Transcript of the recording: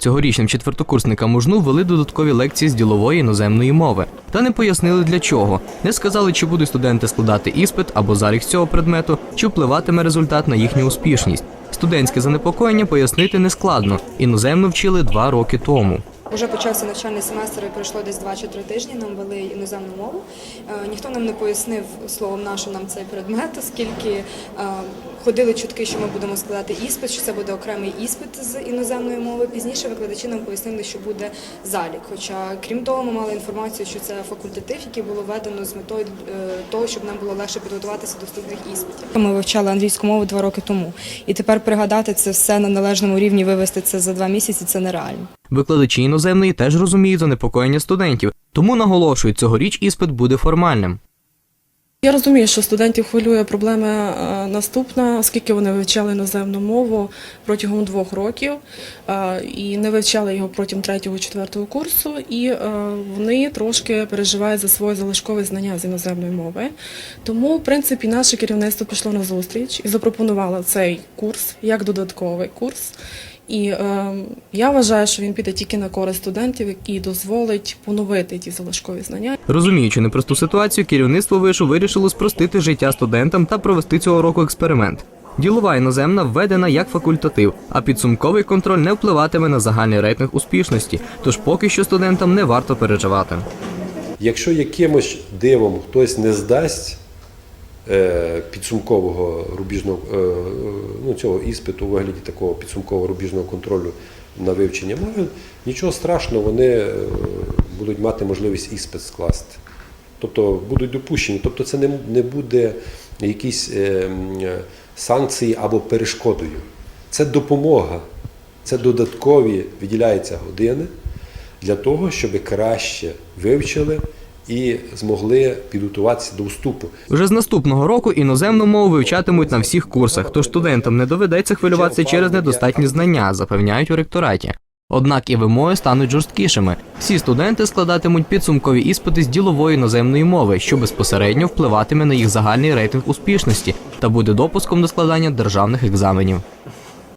Цьогорічним четвертокурсникам ужну ввели додаткові лекції з ділової іноземної мови. Та не пояснили для чого. Не сказали, чи будуть студенти складати іспит або залік з цього предмету, чи впливатиме результат на їхню успішність. Студентське занепокоєння пояснити нескладно. Іноземну вчили два роки тому. Уже почався навчальний семестр і пройшло десь 2 чи 3 тижні. Нам вели іноземну мову. Е, Ніхто нам не пояснив словом нашу нам цей предмет, оскільки е, ходили чутки, що ми будемо складати іспит, що це буде окремий іспит з іноземної мови. Пізніше викладачі нам пояснили, що буде залік. Хоча, крім того, ми мали інформацію, що це факультатив, який було введено з метою е, того, щоб нам було легше підготуватися до вступних іспитів. Ми вивчали англійську мову два роки тому, і тепер пригадати це все на належному рівні, вивести це за два місяці. Це нереально. Викладачі іноземної теж розуміють занепокоєння студентів, тому наголошують, цьогоріч іспит буде формальним. Я розумію, що студентів хвилює проблема е, наступна, оскільки вони вивчали іноземну мову протягом двох років е, і не вивчали його протягом третього четвертого курсу, і е, вони трошки переживають за своє залишкове знання з іноземної мови. Тому, в принципі, наше керівництво пішло на зустріч і запропонувало цей курс як додатковий курс. І е, я вважаю, що він піде тільки на користь студентів, який дозволить поновити ті залишкові знання. Розуміючи непросту ситуацію, керівництво вишу вирішило спростити життя студентам та провести цього року експеримент. Ділова іноземна введена як факультатив, а підсумковий контроль не впливатиме на загальний рейтинг успішності, тож поки що студентам не варто переживати. Якщо якимось дивом хтось не здасть е, підсумкового рубіжного е, ну, цього іспиту у вигляді такого підсумкового рубіжного контролю на вивчення мови, нічого страшного, вони е, будуть мати можливість іспит скласти. Тобто будуть допущені. Тобто це не, не буде якісь е, е, санкції або перешкодою. Це допомога, це додаткові виділяються години для того, щоб краще вивчили і змогли підготуватися до вступу. Вже з наступного року іноземну мову вивчатимуть на всіх курсах, тож студентам не доведеться хвилюватися через недостатні знання, запевняють у ректораті. Однак і вимоги стануть жорсткішими. Всі студенти складатимуть підсумкові іспити з ділової іноземної мови, що безпосередньо впливатиме на їх загальний рейтинг успішності та буде допуском до складання державних екзаменів.